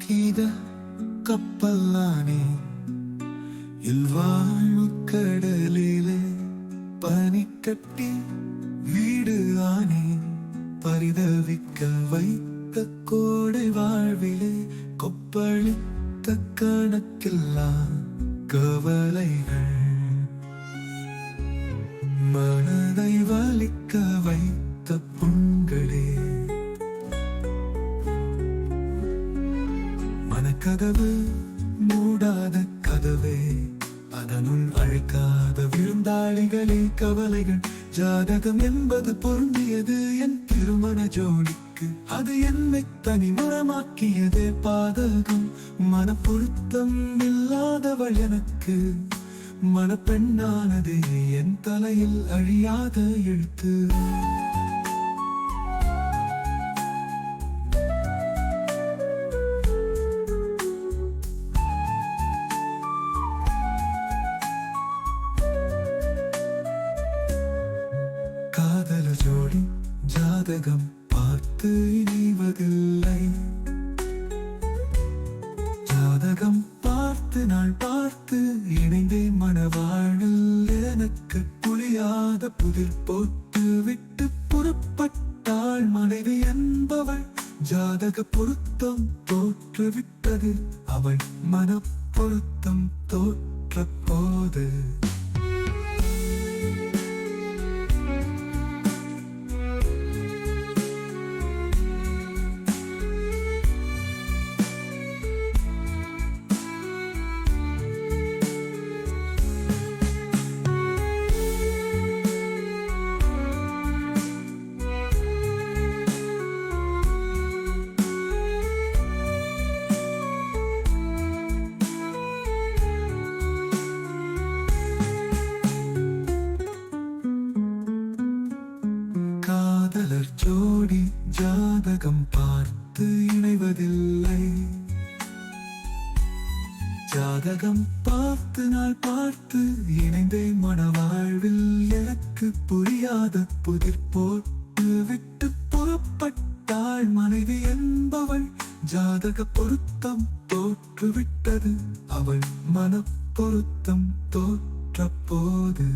காகித கப்பல்லானே இல்வாழ்வு கடலிலே பனி கட்டி வீடு ஆனே பரிதவிக்க வைத்த கோடை வாழ்விலே கொப்பளித்த கணக்கில்லா கவலைகள். மன கதவு மூடாத கதவே. அதனுள் அழைக்காத விருந்தாளிகளே கவலைகள். ஜாதகம் என்பது பொருந்தியது என் திருமண ஜோடிக்கு. அது என்னை தனிமரமாக்கியதே பாதகம். மனப்பொருத்தம் இல்லாதவள் எனக்கு மனப்பெண்ணானது என் தலையில் அழியாத எழுத்து. ஜாதகம் பார்த்து இணைவதில்லை. ஜாதகம் பார்த்து நான் பார்த்து இணைந்தே மனவாழ்வில் எனக்கு புரியாத புதிர் போட்டு விட்டு புறப்பட்டாள் மனைவி என்பவள். ஜாதக பொருத்தம் தோற்றுவிட்டது அவள் மன பொருத்தம் தோற்ற போது. மலர் ஜோடி ஜாதகம் பார்த்து இணைவதில்லை. ஜாதகம் பார்த்து நாள் பார்த்து இணைந்தே மனவாழ்வில் எனக்கு புரியாத புதிர் போட்டு விட்டு புறப்பட்டாள் மனைவி என்பவள். ஜாதக பொருத்தம் தோற்றுவிட்டது அவள் மன பொருத்தம் தோற்ற போது.